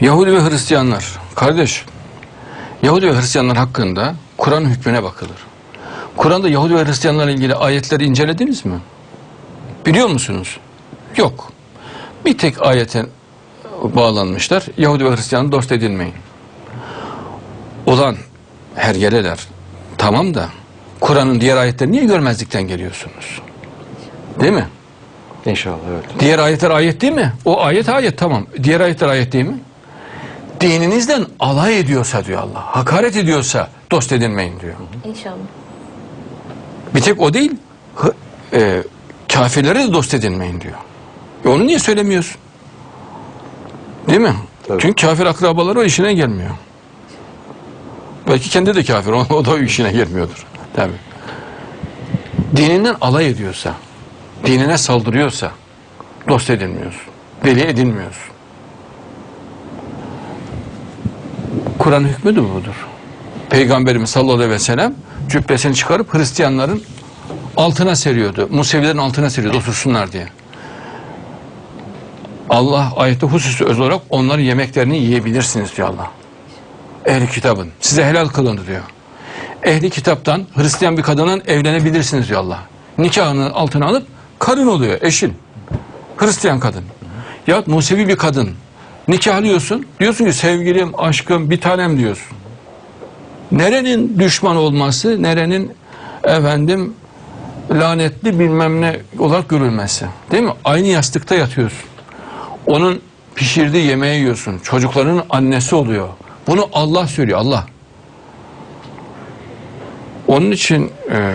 Yahudi ve Hristiyanlar, kardeş, Yahudi ve Hristiyanlar hakkında Kur'an hükmüne bakılır. Kur'an'da Yahudi ve Hristiyanlarla ilgili ayetleri incelediniz mi? Biliyor musunuz? Yok. Bir tek ayete bağlanmışlar. Yahudi ve Hristiyanı dost edinmeyin. Ulan hergeleler tamam da Kur'an'ın diğer ayetlerini niye görmezlikten geliyorsunuz? Değil mi? İnşallah evet. Diğer ayetler ayet değil mi? O ayet ayet tamam. Diğer ayetler ayet değil mi? Dininizden alay ediyorsa diyor Allah. Hakaret ediyorsa dost edinmeyin diyor. İnşallah. Bir tek o değil. e, kafirlere de dost edinmeyin diyor. E onu niye söylemiyorsun? Değil mi? Tabii. Çünkü kafir akrabaları o işine gelmiyor. Belki kendi de kafir. O, o da o işine gelmiyordur. Tabii. Dininden alay ediyorsa, dinine saldırıyorsa dost edinmiyorsun. Deli edinmiyorsun. Kur'an hükmü de budur. Peygamberimiz sallallahu aleyhi ve sellem cübbesini çıkarıp Hristiyanların altına seriyordu. Musevilerin altına seriyordu otursunlar diye. Allah ayette hususi öz olarak onların yemeklerini yiyebilirsiniz diyor Allah. Ehli kitabın. Size helal kılındı diyor. Ehli kitaptan Hristiyan bir kadından evlenebilirsiniz diyor Allah. Nikahını altına alıp karın oluyor, eşin. Hristiyan kadın. Ya Musevi bir kadın. Nikahlıyorsun. Diyorsun ki sevgilim, aşkım, bir tanem diyorsun. Nerenin düşman olması, nerenin efendim lanetli bilmem ne olarak görülmesi. Değil mi? Aynı yastıkta yatıyorsun. Onun pişirdiği yemeği yiyorsun. Çocukların annesi oluyor. Bunu Allah söylüyor. Allah. Onun için eee,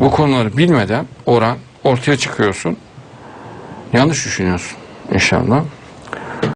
bu konuları bilmeden oran ortaya çıkıyorsun. Yanlış düşünüyorsun inşallah.